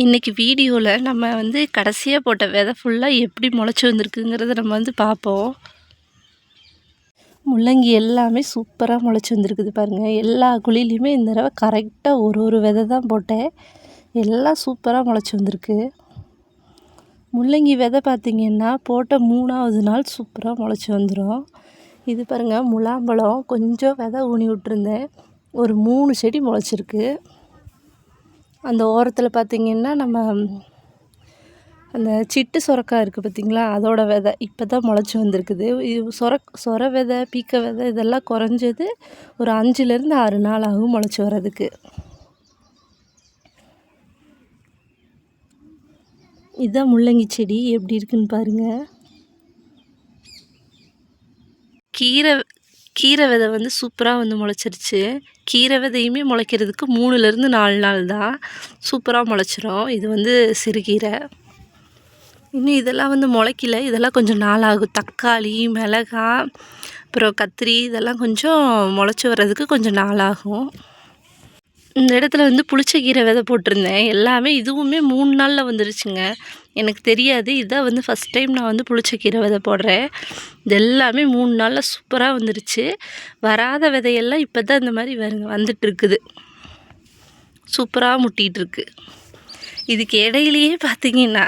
இன்றைக்கி வீடியோவில் நம்ம வந்து கடைசியாக போட்ட விதை ஃபுல்லாக எப்படி முளைச்சி வந்திருக்குங்கிறத நம்ம வந்து பார்ப்போம். முள்ளங்கி எல்லாமே சூப்பராக முளைச்சி வந்திருக்குது பாருங்கள் எல்லா குழிலையுமே இந்த தடவை கரெக்டாக ஒரு ஒரு விதை தான் போட்டேன். எல்லாம் சூப்பராக முளைச்சி வந்திருக்கு. முள்ளங்கி விதை பார்த்திங்கன்னா போட்ட மூணாவது நாள் சூப்பராக முளைச்சி வந்துடும் இது பாருங்கள் முலாம்பழம் கொஞ்சம் விதை ஊனி விட்டுருந்தேன். ஒரு மூணு செடி முளைச்சிருக்கு. அந்த ஓரத்தில் பார்த்திங்கன்னா நம்ம அந்த சிட்டு சுரக்காய் இருக்குது பார்த்திங்களா அதோட விதை. இப்போ தான் முளைச்சி வந்திருக்குது. இது சொர சொர விதை பீக்க விதை இதெல்லாம் குறைஞ்சது ஒரு அஞ்சுலேருந்து ஆறு நாள் ஆகும் முளைச்சி வர்றதுக்கு. இதுதான் முள்ளங்கி செடி எப்படி இருக்குன்னு பாருங்கள் கீரை கீரை விதை வந்து சூப்பராக வந்து முளைச்சிருச்சு. கீரை விதையுமே முளைக்கிறதுக்கு மூணுலேருந்து நாலு நாள் தான் சூப்பராக முளைச்சிரும். இது வந்து சிறுகீரை. இன்னும் இதெல்லாம் வந்து முளைக்கல. இதெல்லாம் கொஞ்சம் நாளாகும். தக்காளி மிளகா அப்புறம் கத்திரி இதெல்லாம் கொஞ்சம் முளைச்சி வர்றதுக்கு கொஞ்சம் நாளாகும். இந்த இடத்துல வந்து புளிச்சக்கீரை விதை போட்டிருந்தேன். எல்லாமே இதுவுமே மூணு நாளில் வந்துருச்சுங்க. எனக்கு தெரியாது. இதான் வந்து ஃபஸ்ட் டைம் நான் வந்து புளிச்சக்கீரை விதை போடுறேன். இது எல்லாமே மூணு நாளில் சூப்பராக வந்துருச்சு. வராத விதையெல்லாம் இப்போ தான் இந்த மாதிரி வருங்க வந்துட்டுருக்குது. சூப்பராக முட்டிகிட்ருக்கு இதுக்கு இடையிலையே பார்த்தீங்கன்னா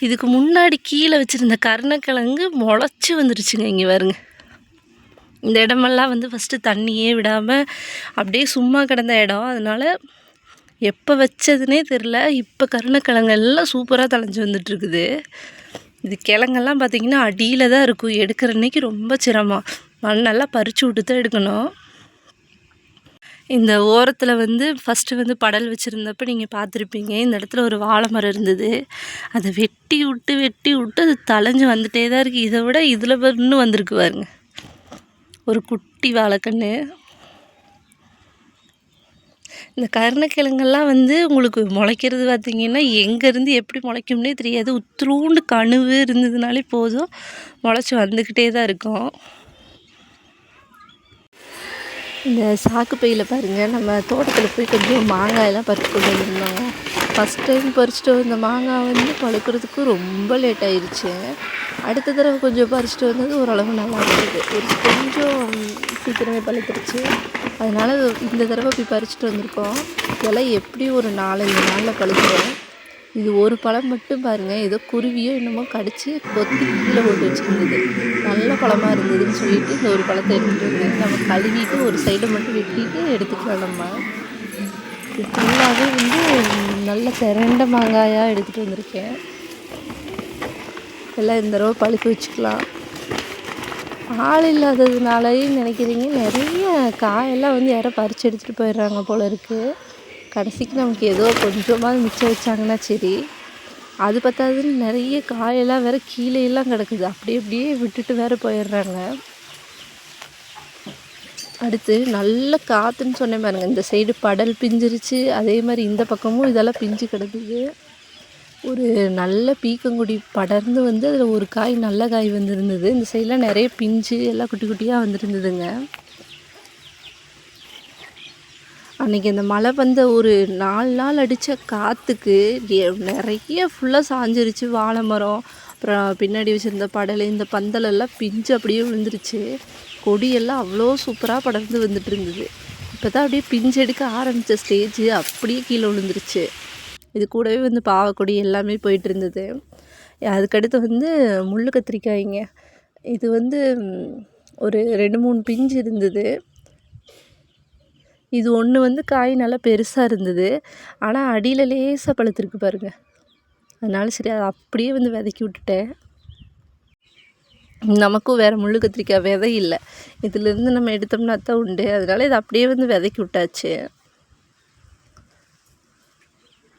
இதுக்கு முன்னாடி கீழே வச்சுருந்த கருணக்கிழங்கு முளைச்சி வந்துருச்சுங்க இங்கே வருங்க இந்த இடமெல்லாம் வந்து ஃபஸ்ட்டு தண்ணியே விடாமல் அப்படியே சும்மா கிடந்த இடம். அதனால் எப்போ வச்சதுனே தெரில இப்போ கருணக்கிழங்கு எல்லாம் சூப்பராக தலைஞ்சு வந்துட்டுருக்குது. இது கிழங்கெல்லாம் பார்த்திங்கன்னா அடியில் தான் இருக்கும். எடுக்கிற அன்னைக்கு ரொம்ப சிரமம். மண்ணெல்லாம் பறித்து விட்டு தான் எடுக்கணும். இந்த ஓரத்தில் வந்து ஃபஸ்ட்டு வந்து படல் வச்சுருந்தப்ப நீங்கள் பார்த்துருப்பீங்க இந்த இடத்துல ஒரு வாழை மரம் இருந்தது. அதை வெட்டி விட்டு வெட்டி விட்டு அது தலைஞ்சு வந்துகிட்டே தான் இருக்குது இதை விட இதில் இன்னும் வந்திருக்கு பாருங்க. ஒரு குட்டி வாழைக்கன்று இந்த கருணக்கிழங்கெல்லாம் வந்து உங்களுக்கு முளைக்கிறது பார்த்திங்கன்னா எங்கேருந்து எப்படி முளைக்கும்னே தெரியாது. உத்துலூண்டு கணுவு இருந்ததுனாலே போதும். முளைச்சி வந்துக்கிட்டே தான் இருக்கும். இந்த சாக்கு பையில் பாருங்கள் நம்ம தோட்டத்தில் போய் கொஞ்சம் மாங்காயெல்லாம் பறித்து கொண்டு வந்திருந்தோங்க. ஃபஸ்ட் டைம் பறிச்சுட்டு வந்த மாங்காய் வந்து பழுக்கிறதுக்கு ரொம்ப லேட் ஆயிடுச்சு அடுத்த தடவை கொஞ்சம் பறிச்சுட்டு வந்தது ஓரளவு நல்லா இருந்தது. ஒரு கொஞ்சம் சீக்கிரமே பழுத்துருச்சு. அதனால் இந்த தடவை போய் பறிச்சுட்டு வந்திருக்கோம். இதெல்லாம் எப்படி ஒரு நாலஞ்சு நாளில் பழுக்கிறோம்? இது ஒரு பழம் மட்டும் பாருங்கள் ஏதோ குருவியோ என்னமோ கடித்து கொத்தி கீழே போட்டு வச்சுருந்தது. நல்ல பழமாக இருந்ததுன்னு சொல்லிட்டு இந்த ஒரு பழத்தை எடுத்துகிட்டு வந்தேன் நம்ம கழுவிட்டு ஒரு சைடை மட்டும் வெட்டிட்டு எடுத்துக்கலாம் நம்ம. ஃபுல்லாகவே வந்து நல்ல திரண்ட மாங்காயாக எடுத்துகிட்டு வந்திருக்கேன். எல்லாம் இந்த தடவை பழுக்க வச்சுக்கலாம். ஆள் இல்லாததுனாலையும் நினைக்கிறீங்க நிறைய காயெல்லாம் வந்து யாரோ பறித்து எடுத்துகிட்டு போயிடுறாங்க போல் இருக்குது கடைசிக்கு நமக்கு ஏதோ கொஞ்சமாக மிச்சம் வச்சாங்கன்னா சரி. அது பத்தாதுன்னு நிறைய காயெல்லாம் வேறு கீழேயெல்லாம் கிடக்குது. அப்படி அப்படியே விட்டுட்டு வேறு போயிடுறாங்க. அடுத்து நல்ல காற்றுன்னு சொன்னேன் பாருங்கள் இந்த சைடு படல் பிஞ்சிருச்சு. அதே மாதிரி இந்த பக்கமும் இதெல்லாம் பிஞ்சு கிடக்குது. ஒரு நல்ல பீக்கங்குடி படர்ந்து வந்து அதில் ஒரு காய் நல்ல காய் வந்துருந்தது. இந்த சைடெலாம் நிறைய பிஞ்சு எல்லாம் குட்டி குட்டியாக வந்துருந்ததுங்க. அன்றைக்கி அந்த மழை வந்த ஒரு நாலு நாள் அடித்த காற்றுக்கு நிறைய ஃபுல்லாக சாஞ்சிருச்சு. வாழை மரம் அப்புறம் பின்னாடி வச்சுருந்த படல் இந்த பந்தலெல்லாம் பிஞ்சு அப்படியே விழுந்துருச்சு. கொடியெல்லாம் அவ்வளோ சூப்பராக படர்ந்து வந்துட்டு இருந்தது இப்போ தான் அப்படியே பிஞ்சு எடுக்க ஆரம்பித்த ஸ்டேஜ் அப்படியே கீழே விழுந்துருச்சு. இது கூடவே வந்து பாவக்கொடி எல்லாமே போயிட்டு இருந்தது அதுக்கடுத்து வந்து முள் கத்திரிக்காய்ங்க. இது வந்து ஒரு ரெண்டு மூணு பிஞ்சு இருந்தது. இது ஒன்று வந்து காய் நல்லா பெருசாக இருந்தது. ஆனால் அடியில் லேசாக பழுத்திருக்கு பாருங்கள் அதனால சரி அதை அப்படியே வந்து விதைக்கி விட்டுட்டேன். நமக்கும் வேறு முள் கத்திரிக்காய் விதை இல்லை இதிலேருந்து நம்ம எடுத்தோம்னா தான் உண்டு. அதனால் இதை அப்படியே வந்து விதைக்கி விட்டாச்சு.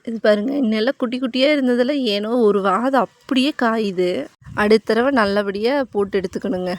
இது பாருங்கள் இன்னெல்லாம் குட்டி குட்டியாக இருந்ததில் ஏனோ ஒரு வாதம் அப்படியே காயுது. அடுத்த தடவை நல்லபடியாக போட்டு எடுத்துக்கணுங்க.